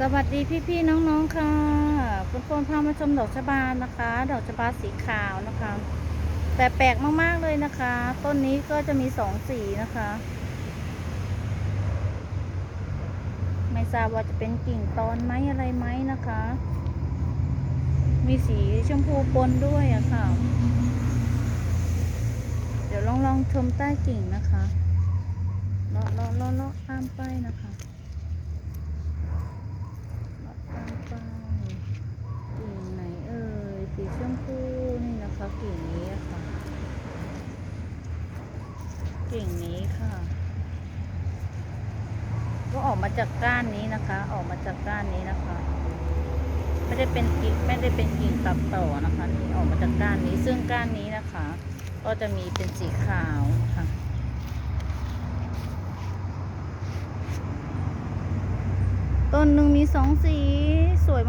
สวัสดีพี่ๆน้องๆค่ะคุณโฟนพามาชมดอกชะบานะคะ ดอกชะบาสีขาวนะคะ แต่แปลกมากๆเลยนะคะ ต้นนี้ก็จะมีสองสีนะคะ ไม่ทราบว่าจะเป็นกิ่งตอนไหมอะไรไหมนะคะ มีสีชมพูปนด้วยอะค่ะ เดี๋ยวลองลองชมใต้กิ่งนะคะเลาะเลาะเลาะเลาะตามไปนะคะเลาะตามไปกิ่งไหนเอ่ยสีชมพูนี่นะคะกิ่งนี้อะค่ะ กิ่งนี้ค่ะ ก็ออกมาจากก้านนี้นะคะ ออกมาจากก้านนี้นะคะ ไม่ได้เป็นกิ่งไม่ได้เป็นกิ่งตัดต่อนะคะนี่ออกมาจากก้านนี้ซึ่งก้านนี้นะคะ ก็จะมีเป็นสีขาวค่ะต้นหนึ่งมีสองสีสวย